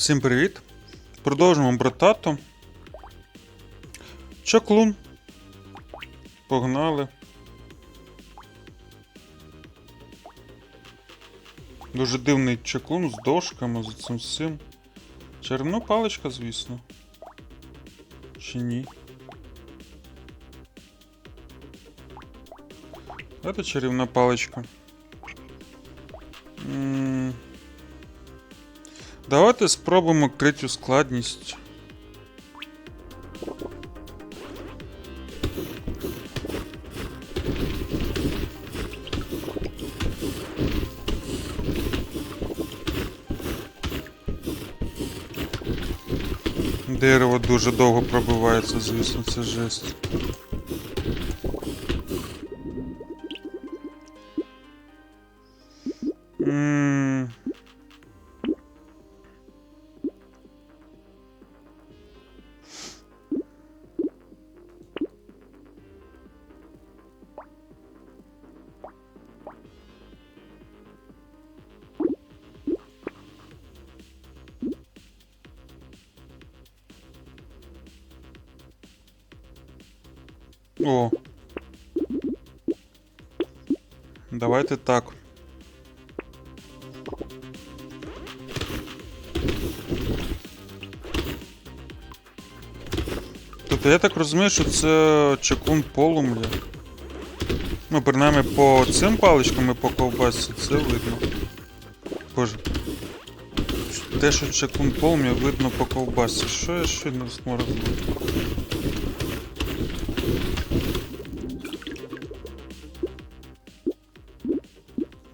Всім привіт! Продовжуємо братато. Чаклун. Погнали. Дуже дивний чаклун з дошками, з цим всім. Чарівна паличка, звісно. Чи ні? Це чарівна паличка. Давайте спробуємо третю складність. Дерево дуже довго пробивається, звісно, це жесть. Давайте так. Тобто я так розумію, що це чекун полум'я. Ну, принаймні по цим паличкам і по ковбасі це видно. Боже. Те, що чекун полум'я видно по ковбасі. Що я ще не зможу розбити?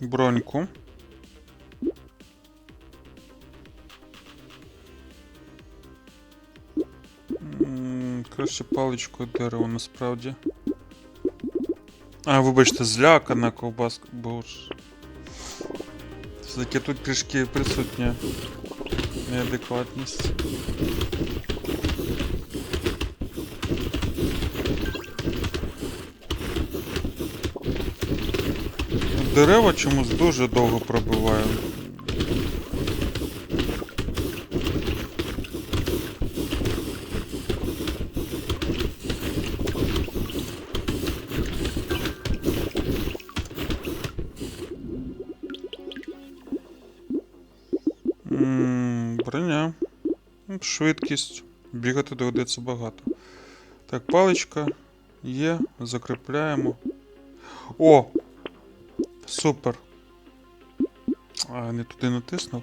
Броньку. М, Краще паличкою дерева насправді. А, вибачте, злякана ковбаска, боже. Все-таки тут трішки присутня неадекватність. Дерева чомусь дуже довго пробиваю. Броня. Швидкість. Бігати доведеться багато. Так, паличка є. Закріпляємо. О! Супер. А, не туди натиснув.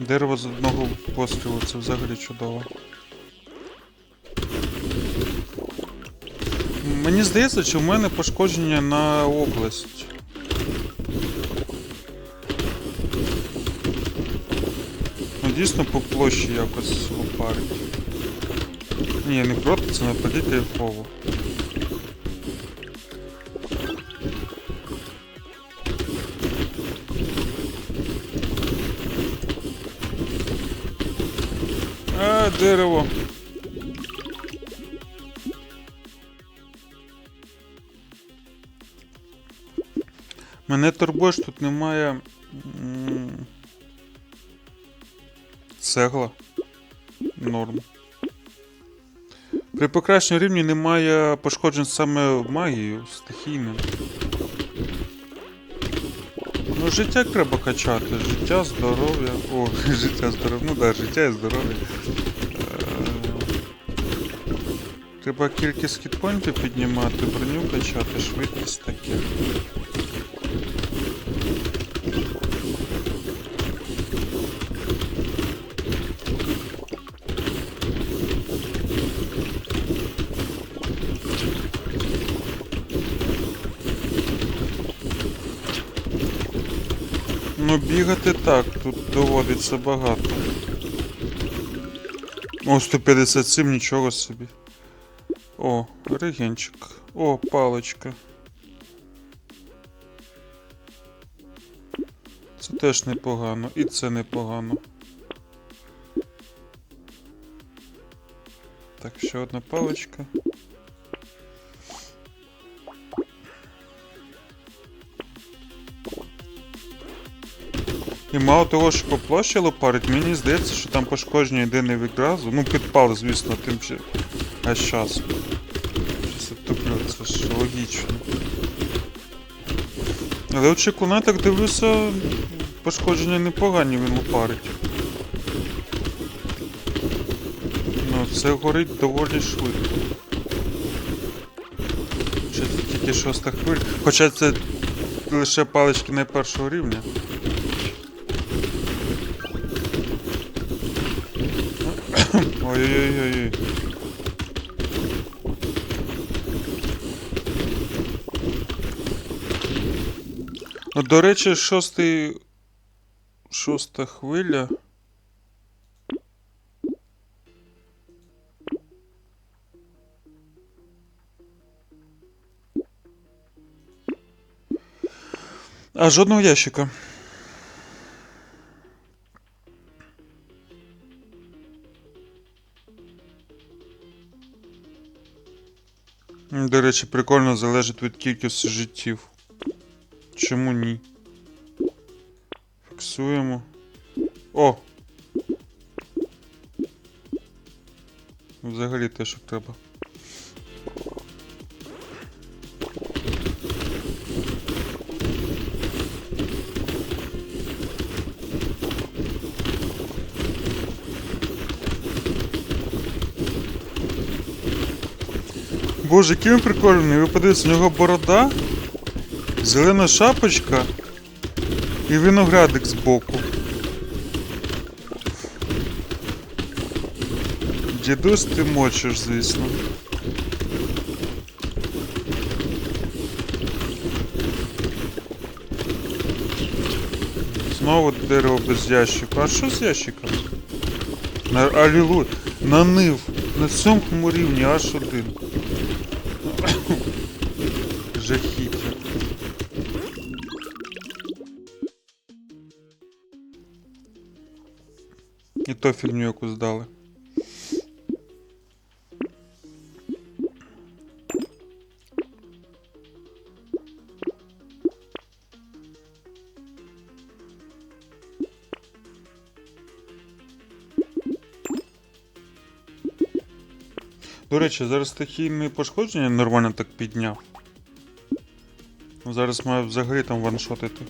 Дерево з одного пострілу, це взагалі чудово. Мені здається, що в мене пошкодження на область. Ну, дійсно по площі якось лопарить. Ні, не проти, це навпаки кайфово. А, дерево. Мене турбує, що тут немає. Цегла. Норм. При покращенні рівні немає пошкоджень саме магією, стихійним. Ну, життя треба качати. Життя, здоров'я. О, життя, здоров'я. Ну да, життя і здоров'я. Треба кількість хітпоінтів піднімати, броню качати, швидкість таке. Ну, бігати так, тут доводиться багато. О, 157, нічого собі. О, регенчик. О, паличка. Це теж непогано. І це непогано. Так, ще одна паличка. І мало того, що по площі лопарить, мені здається, що там пошкодження йде не відразу. Ну, підпал, звісно, тим ще аж часом. Логічно. Але от чекуна, так дивлюся, пошкодження непогані він лопарить. Ну, це горить доволі швидко. Чи це тільки шоста хвиля? Хоча це лише палички найпершого рівня. Ой-ой-ой. До речі, шостий. Шоста хвиля. А жодного ящика. До речі, прикольно залежить від кількості життів. Чому ні? Фіксуємо. О! Взагалі те, що треба. Боже, який він прикольний. Ви подивіться, у нього борода, зелена шапочка і виноградик збоку. Дідусь ти мочиш, звісно. Знову дерево без ящика. А що з ящиком? На Алілуя. На нив. На сьомому рівні аж один. Жахіття. І то фігню яку здали. До речі, зараз стихійне пошкодження нормально так підняв. Зараз маю взагалі там ваншотити.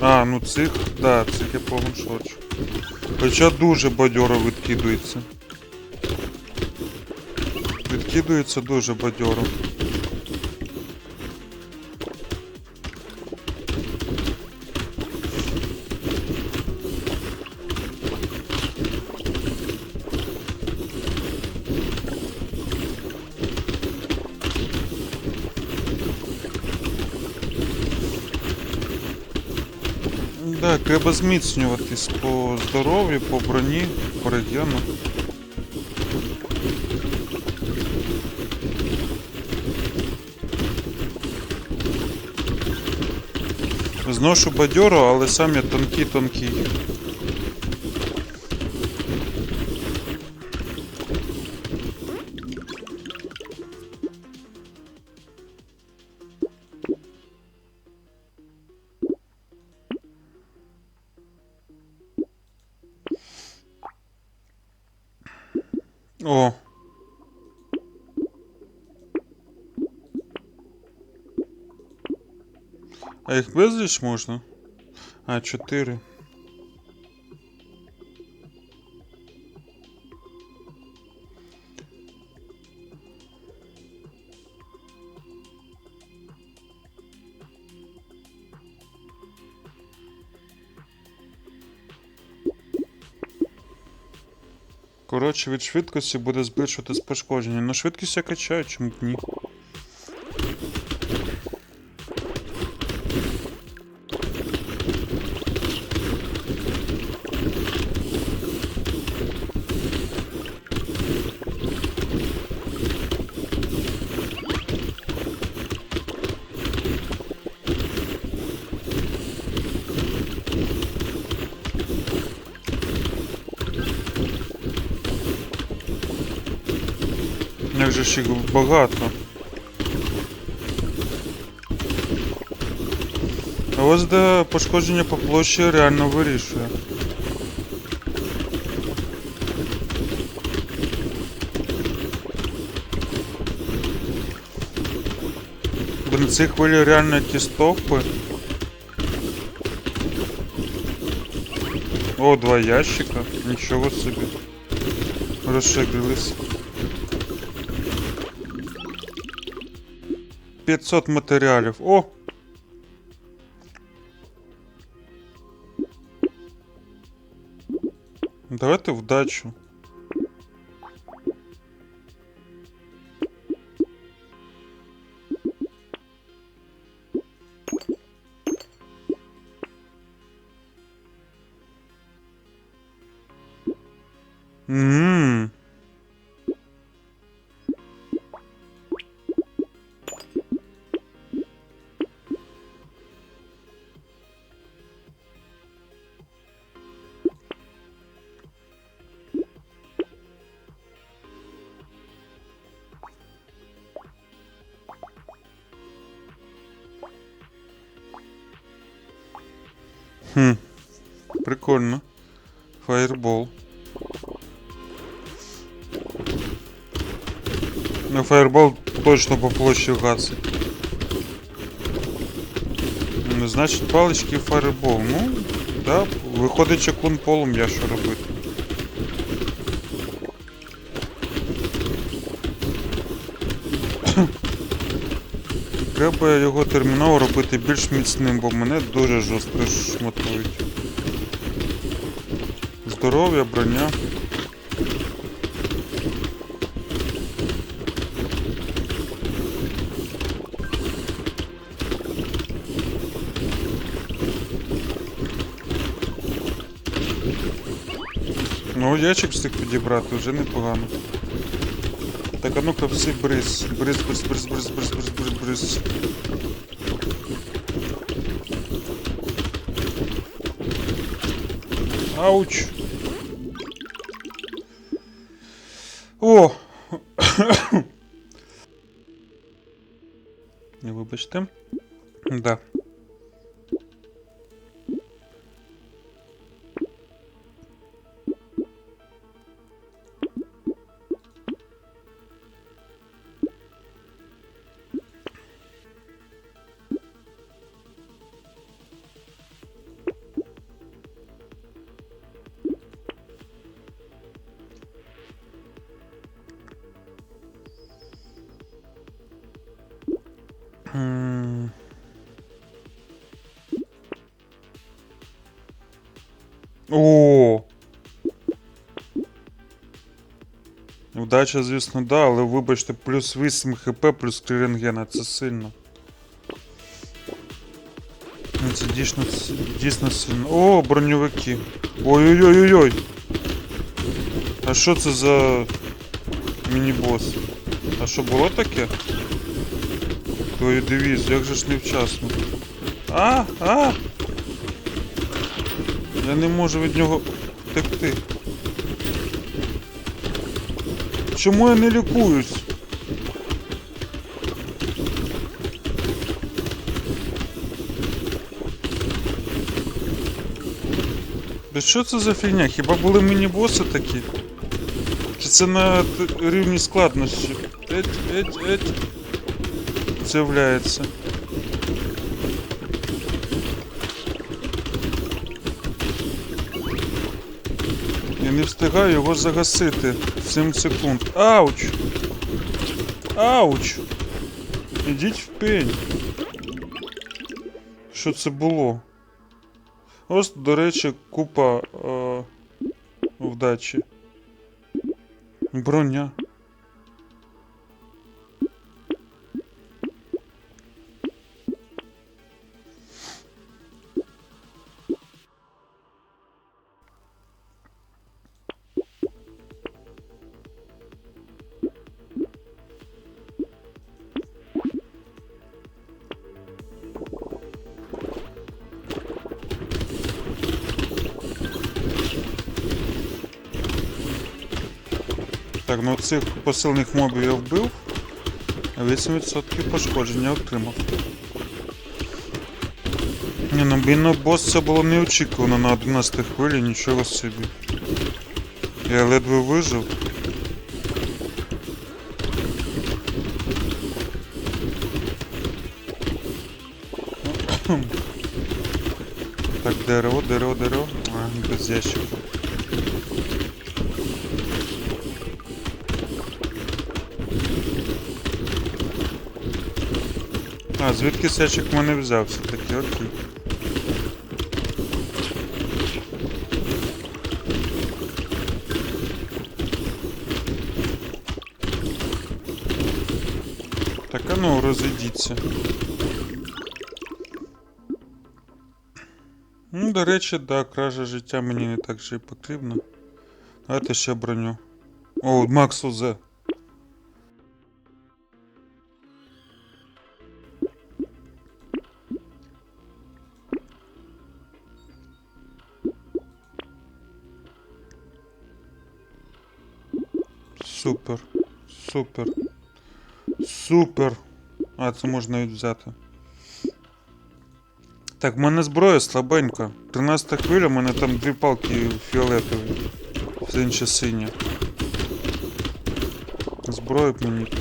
А, ну цих, да, цих я пованшочу. Хоча дуже бадьоро відкидується. Відкидується дуже бадьоро. Да, треба зміцнюватись по здоров'ю, по броні, по регіону. Зношу бадьоро, але сам я тонкий-тонкий. Їх безліч можна? А, чотири. Коротше, від швидкості буде збільшуватись пошкодження. Ну швидкість я качаю, чому б ні. Ж багато. ось де пошкодження по площі реально вирішує. На цій хвилі реально якісь товпи. О, два ящика. Нічого собі. Розширились. 500 матеріалів. О! Давайте вдачу. Ммм. Прикольно. Фаербол. Ну, фаербол точно по площі гасить. Ну, значить, палички і фаербол. Ну, да, виходить чаклун полум'я, що робити. Треба його терміново робити більш міцним, бо мене дуже жорстко шматують. Здоров'я, броня. Ну, ящик встиг підібрати, вже непогано. Так, а ну-ка всі бриз. Бриз, бриз, бриз, бриз, бриз, бриз, бриз, бриз. Ауч. О! Вдача, звісно, да, але вибачте, плюс 8 хп, плюс 3 рентгена, це сильно. Ну, Це дійсно, дійсно сильно. О, броньовики. Ой-ой-ой-ой-ой. А що це за міні-бос? А що було таке? Твою дивізію, як же ж невчасно. А, а! Я не можу від нього втекти. Чому я не лікуюсь? Да що це за фігня? Хіба були міні-боси такі? Чи це на рівні складності? Еть, еть, еть. З'являється. Я не встигаю його загасити. 7 секунд. Ауч! Ауч! Ідіть в пень. Що це було? Ось, до речі, купа е, вдачі. Броня. Так, ну цих посильних мобів я вбив, а 8% пошкодження отримав. Ні, ну блін, бос це було неочікувано на 11 хвилі, нічого собі. Я ледве вижив. Так, дерево, дерево, дерево. А, без ящика. А, звідки сячик в мене взявся? Такий окей. Так, а ну, розійдіться. Ну, до речі, да, кража життя мені не так же і потрібна. Давайте ще броню. О, Макс Узе. Супер. Супер. Супер. А, це можна і взяти. Так, в мене зброя слабенька. 13 хвиля, в мене там дві палки фіолетові. Все інше синє. Зброю б мені.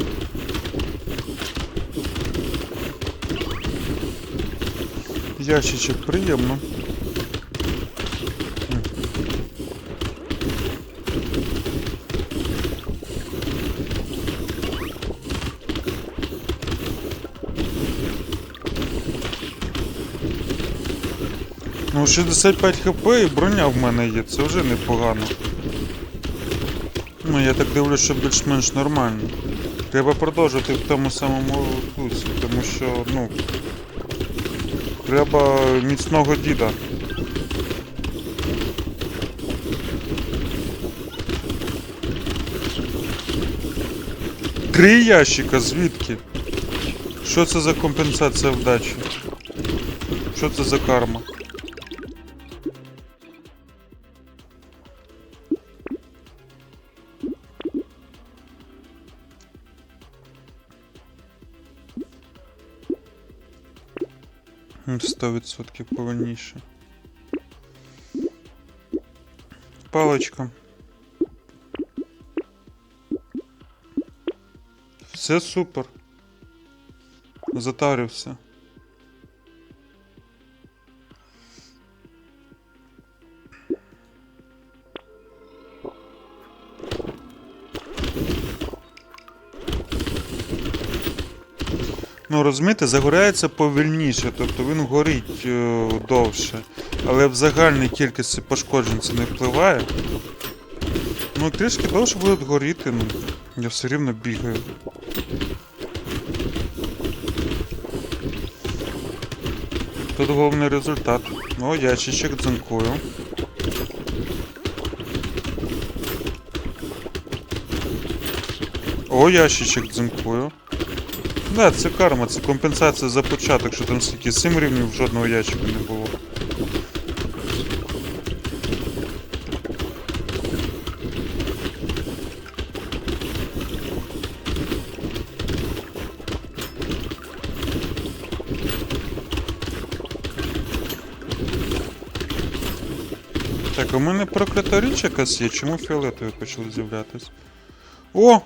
Ящичок приємно. Ну, 65 хп і броня в мене є, це вже непогано. Ну, я так дивлюсь, що більш-менш нормально. Треба продовжувати в тому самому дусі, тому що, ну. Треба міцного діда. Три ящика, звідки? Що це за компенсація вдачі? Що це за карма? М, 100% повільніше. Паличка. Все супер. Затарився. Ну, розумієте, загорається повільніше, тобто він горить е, довше. Але в загальній кількості пошкоджень це не впливає. Ну, трішки довше буде горіти, ну. Я все рівно бігаю. Тут головний результат. О, ящичок дзинкую. О, ящичок дзинкую. Да, це карма, це компенсація за початок, що там стільки 7 рівнів жодного ящика не було. Так, у мене проклята річ якась є, чому фіолетові почали з'являтись? О!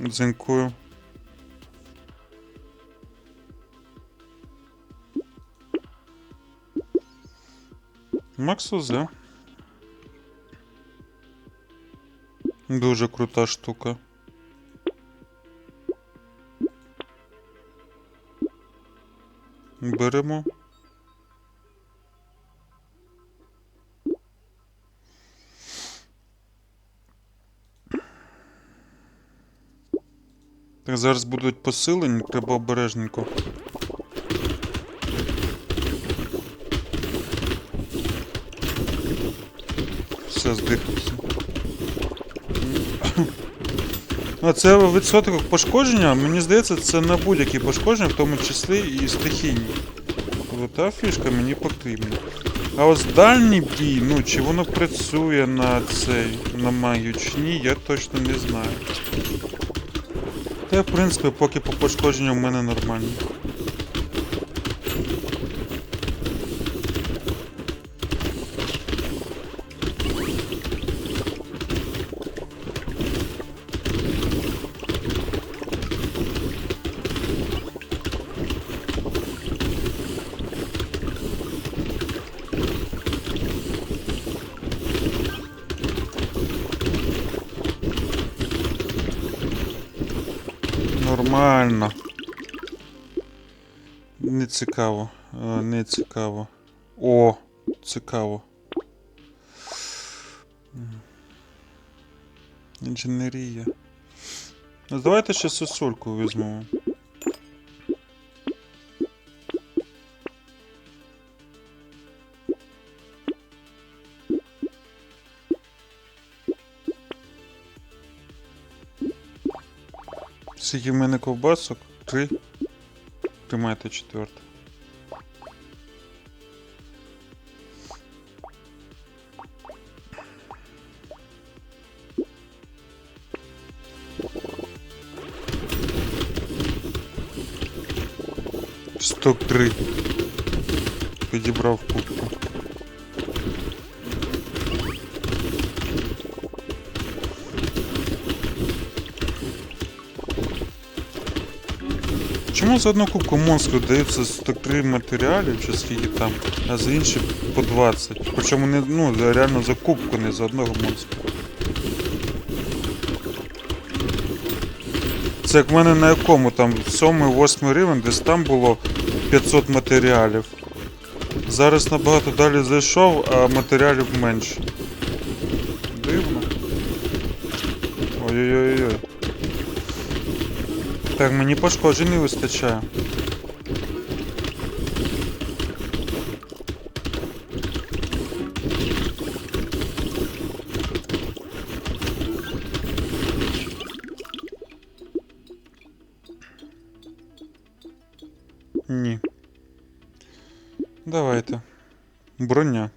Дзинкую. Макс Узе. Дуже крута штука. Беремо. Так, зараз будуть посилені, треба обережненько. Все. А це відсоток пошкодження, мені здається, це на будь-які пошкодження, в тому числі і стихійні. Та фішка мені потрібна. А ось дальній бій, ну чи воно працює на цей, на магію чи ні, я точно не знаю. Та в принципі, поки по пошкодженню в мене нормально. Цікаво. Е, Не цікаво. О, цікаво. Інженерія. Ну, давайте ще сосульку візьмемо. Скільки в мене ковбасок? Три. Тримайте четверте. Сток три. Підібрав кубку. Чому за одну кубку монстру дається 103 матеріалів, чи скільки там, а за інші по 20? Причому не, ну, реально за кубку, не за одного монстра. Це як в мене на якому там 7-8 рівень, десь там було 500 матеріалів. Зараз набагато далі зайшов, а матеріалів менше. Дивно. Ой-ой-ой. Так, мені пошкоджень не вистачає. Броня.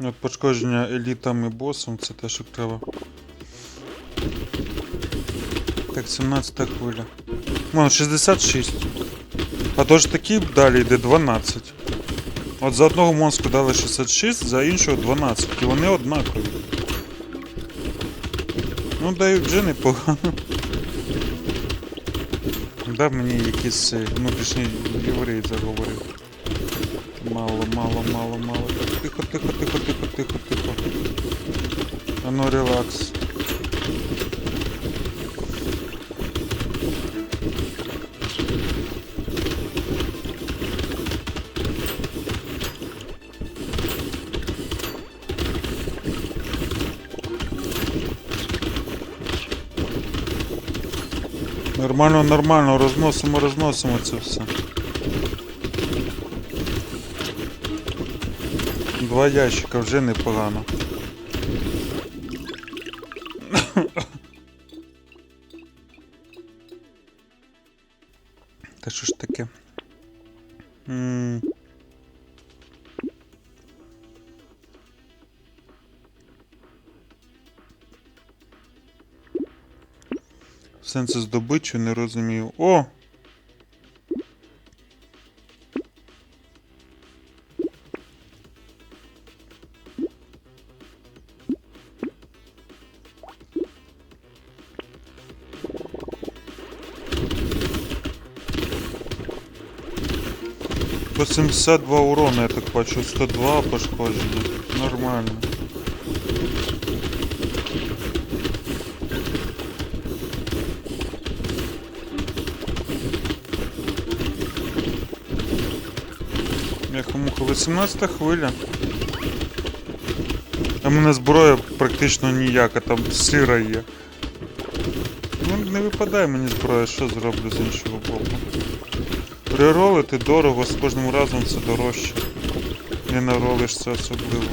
От пошкодження елітам і босом, це те, що треба. Так, 17 хвиля. Вон, 66. А то ж такі далі йде 12. От за одного монстру дали 66, за іншого 12. І вони однакові. Ну, дають вже непогано. Да, мені якийсь е, внутрішній єврей заговорив. Мало, мало, мало, мало. Тихо, тихо, тихо, тихо, тихо, тихо. А ну релакс. Нормально, нормально, розносимо, розносимо це все. Два ящика вже непогано. Сенси здобичу не розумію. О! По 72 урона, я так бачу, 102 пошкодження. Нормально. Яха-муха, 18 хвиля. Там в мене зброя практично ніяка, там сира є. Ну, не випадає мені зброя, що зроблю з іншого боку. Приролити дорого, з кожним разом це дорожче. Не наролишся особливо.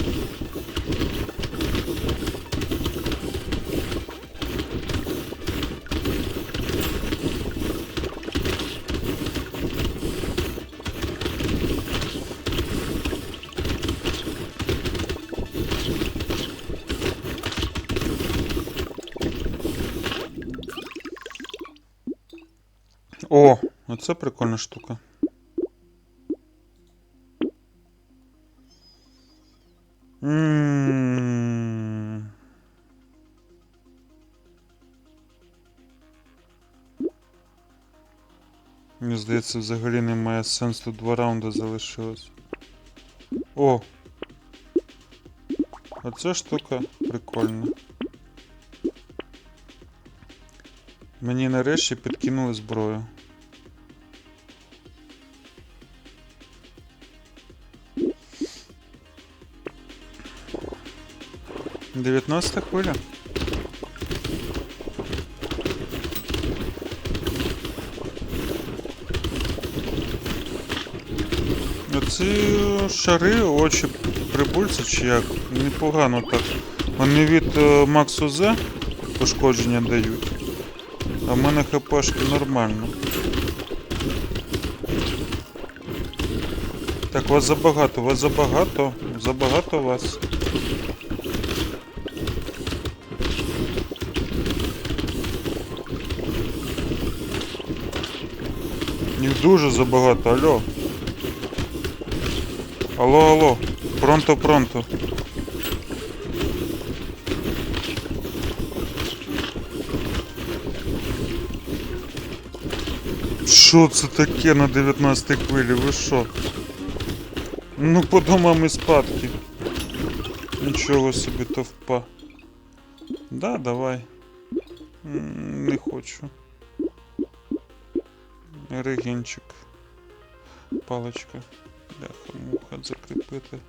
Оце прикольна штука. М -м. Мені здається, взагалі немає сенсу тут два раунди залишилось. О! Оця штука прикольна. Мені нарешті підкинули зброю. Дев'ятнадцята хвиля. Оці шари, очі прибульці чи як? Непогано так. Вони від е, Максу З пошкодження дають. А в мене хпшки нормально. Так, вас забагато, вас забагато, забагато вас. Дуже забагато, алло. Алло, алло, пронто, пронто. Що це таке на 19 хвилі? Ви що? Ну, по домам і спадки. Нічого собі товпа. Да, давай. Не хочу. Регінчик. Паличка. Бляха, муха закріпити.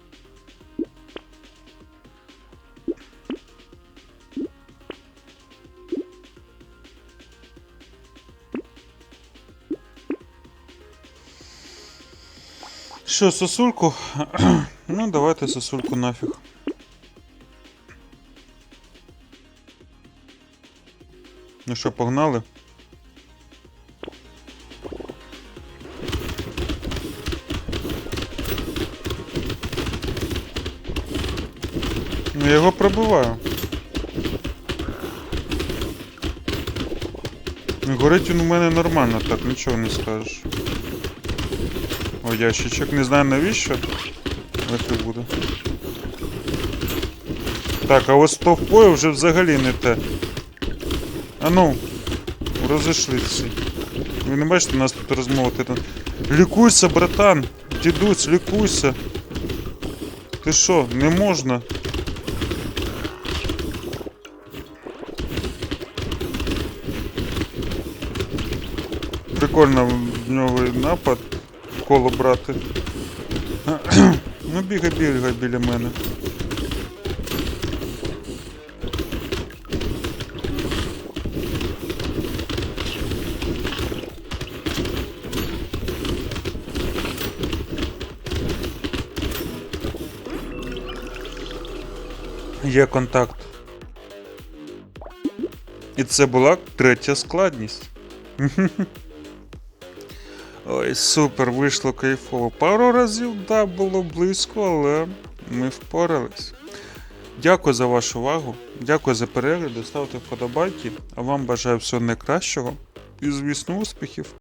Що, сосульку? ну, давайте сосульку нафіг. Ну що, погнали? Пробиваю. Горить він у мене нормально, так, нічого не скажеш. О, ящичок, не знаю навіщо. Нехай буде. Так, а ось стовпою вже взагалі не те. А ну, розійшлися. Ви не бачите, у нас тут розмова. Там... Лікуйся, братан! Дідусь, лікуйся! Ти що, не можна? Прикольно в нього напад коло брати. ну бігай, бігай біля мене. Є контакт. І це була третя складність. Ой, супер, вийшло кайфово. Пару разів, да, було близько, але ми впорались. Дякую за вашу увагу, дякую за перегляд, ставте вподобайки, а вам бажаю всього найкращого і, звісно, успіхів.